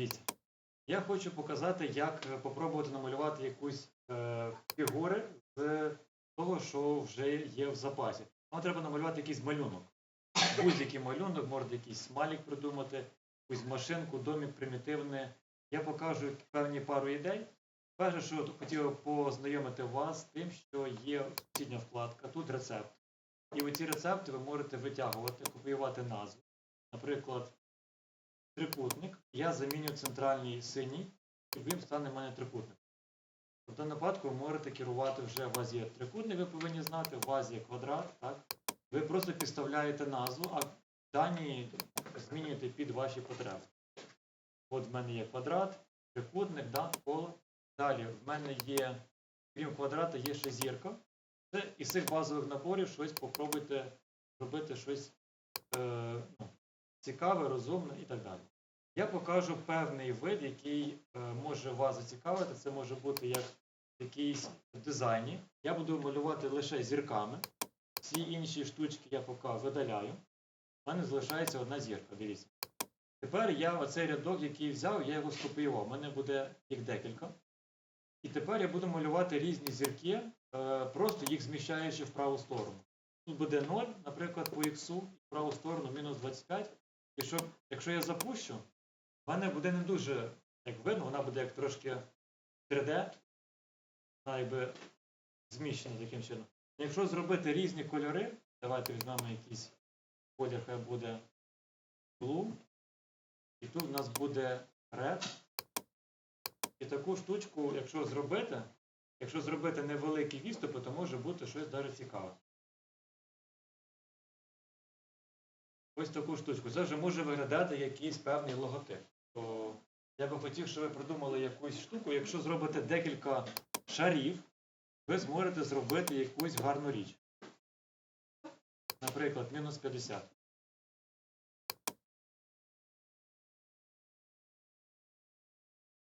Дивіться. Я хочу показати, як е, попробувати намалювати якусь е, фігури з того, що вже є в запасі. Вам треба намалювати якийсь малюнок. Будь-який малюнок, можна якийсь смайлик придумати, якусь машинку, домик примітивний. Я покажу певні пару ідей. Перше, що хотів познайомити вас з тим, що є сусідня вкладка, тут рецепт. І оці рецепти ви можете витягувати, копіювати назву. Наприклад, трикутник. Я заміню центральний синій, і він стане в мене трикутник. В даному випадку ви можете керувати вже у вас є трикутник, ви повинні знати, у вас є квадрат. Так? Ви просто підставляєте назву, а дані змінюєте під ваші потреби. От в мене є квадрат, трикутник, да, коло. Далі в мене є, крім квадрата, є ще зірка. Це із цих базових наборів щось попробуйте робити щось е, ну, цікаве, розумне і так далі. Я покажу певний вид, який е, може вас зацікавити. Це може бути як в дизайні. Я буду малювати лише зірками. Всі інші штучки я поки видаляю. У мене залишається одна зірка, дивіться. Тепер я оцей рядок, який взяв, я його скопіював. У мене буде їх декілька. І тепер я буду малювати різні зірки, е, просто їх зміщаючи в праву сторону. Тут буде 0, наприклад, по х, в праву сторону мінус 25. І щоб, якщо я запущу, в мене буде не дуже, як видно, вона буде як трошки 3D, вона якби зміщена таким чином. Якщо зробити різні кольори, давайте візьмемо якийсь колір, хай буде blue, і тут в нас буде red. І таку штучку, якщо зробити, якщо зробити невеликі відступи, то може бути щось дуже цікаве. Ось таку штучку. Це вже може виглядати якийсь певний логотип. Я би хотів, щоб ви придумали якусь штуку. Якщо зробите декілька шарів, ви зможете зробити якусь гарну річ. Наприклад, мінус 50.